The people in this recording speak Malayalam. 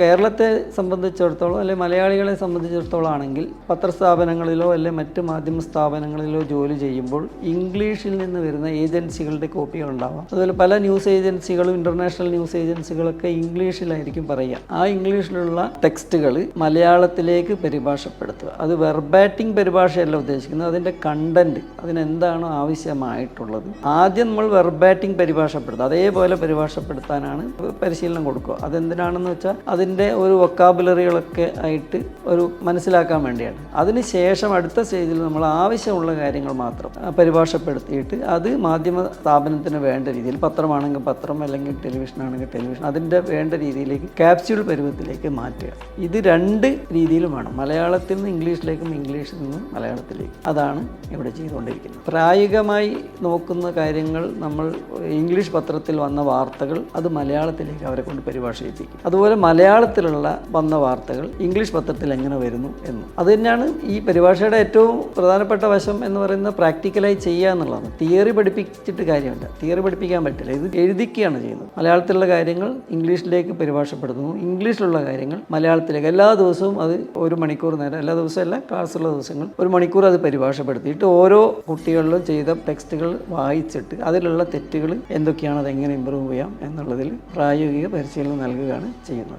കേരളത്തെ സംബന്ധിച്ചിടത്തോളം അല്ലെങ്കിൽ മലയാളികളെ സംബന്ധിച്ചിടത്തോളം ആണെങ്കിൽ പത്രസ്ഥാപനങ്ങളിലോ അല്ലെ മറ്റ് മാധ്യമ സ്ഥാപനങ്ങളിലോ ജോലി ചെയ്യുമ്പോൾ ഇംഗ്ലീഷിൽ നിന്ന് വരുന്ന ഏജൻസികളുടെ കോപ്പികൾ ഉണ്ടാവാം. അതുപോലെ പല ന്യൂസ് ഏജൻസികളും ഇന്റർനാഷണൽ ന്യൂസ് ഏജൻസികളൊക്കെ ഇംഗ്ലീഷിലായിരിക്കും പറയുക. ആ ഇംഗ്ലീഷിലുള്ള ടെക്സ്റ്റുകൾ മലയാളത്തിലേക്ക് പരിഭാഷപ്പെടുത്തുക. അത് വെർബാറ്റിംഗ് പരിഭാഷയല്ല ഉദ്ദേശിക്കുന്നത്. അതിന്റെ കണ്ടന്റ് അതിനെന്താണോ ആവശ്യമായിട്ടുള്ളത്. ആദ്യം നമ്മൾ വെർബാറ്റിംഗ് പരിഭാഷപ്പെടുത്തുക. അതേപോലെ പരിഭാഷപ്പെടുത്താനാണ് പരിശീലനം കൊടുക്കുക. അതെന്തിനാണെന്ന് വെച്ചാൽ അതിന്റെ ഒരു വൊക്കാബുലറികളൊക്കെ ആയിട്ട് ഒരു മനസ്സിലാക്കാൻ വേണ്ടിയാണ്. അതിന് ശേഷം അടുത്ത സ്റ്റേജിൽ നമ്മൾ ആവശ്യമുള്ള കാര്യങ്ങൾ മാത്രം പരിഭാഷപ്പെടുത്തിയിട്ട് അത് മാധ്യമ സ്ഥാപനത്തിന് വേണ്ട രീതിയിൽ പത്രമാണെങ്കിൽ പത്രം അല്ലെങ്കിൽ ടെലിവിഷൻ ആണെങ്കിൽ ടെലിവിഷൻ അതിന്റെ വേണ്ട രീതിയിലേക്ക് ക്യാപ്സ്യൂൾ പരുവത്തിലേക്ക് മാറ്റുക. ഇത് രണ്ട് രീതിയിലും വേണം. മലയാളത്തിൽ നിന്ന് ഇംഗ്ലീഷിലേക്കും ഇംഗ്ലീഷിൽ നിന്ന് മലയാളത്തിലേക്കും. അതാണ് ഇവിടെ ചെയ്തുകൊണ്ടിരിക്കുന്നത്. പ്രായോഗികമായി നോക്കുന്ന കാര്യങ്ങൾ നമ്മൾ ഇംഗ്ലീഷ് പത്രത്തിൽ വന്ന വാർത്തകൾ അത് മലയാളത്തിലേക്ക് അവരെ കൊണ്ട് പരിഭാഷയിപ്പിക്കും. അതുപോലെ മലയാളത്തിലുള്ള വന്ന വാർത്തകൾ ഇംഗ്ലീഷ് പത്രത്തിൽ എങ്ങനെ വരുന്നു എന്ന്. അത് തന്നെയാണ് ഈ പരിഭാഷയുടെ ഏറ്റവും പ്രധാനപ്പെട്ട വശം എന്ന് പറയുന്നത് പ്രാക്ടിക്കലായി ചെയ്യുക എന്നുള്ളതാണ്. തിയറി പഠിപ്പിച്ചിട്ട് കാര്യമില്ല. തിയറി പഠിപ്പിക്കാൻ പറ്റില്ല. ഇത് എഴുതിക്കുകയാണ് ചെയ്യുന്നത്. മലയാളത്തിലുള്ള കാര്യങ്ങൾ ഇംഗ്ലീഷിലേക്ക് പരിഭാഷപ്പെടുത്തുന്നു. ഇംഗ്ലീഷിലുള്ള കാര്യങ്ങൾ മലയാളത്തിലേക്ക്. എല്ലാ ദിവസവും അത് ഒരു മണിക്കൂർ നേരം എല്ലാ ദിവസവും അല്ല ക്ലാസ്സുള്ള ദിവസങ്ങൾ ഒരു മണിക്കൂർ അത് പരിഭാഷപ്പെടുത്തിയിട്ട് ഓരോ കുട്ടികളിലും ചെയ്ത ടെക്സ്റ്റുകൾ വായിച്ചിട്ട് അതിലുള്ള തെറ്റുകൾ എന്തൊക്കെയാണ് അത് എങ്ങനെ ഇമ്പ്രൂവ് ചെയ്യാം എന്നുള്ളതിൽ പ്രായോഗിക പരിശീലനം നൽകുകയാണ് ചെയ്യുന്നത്.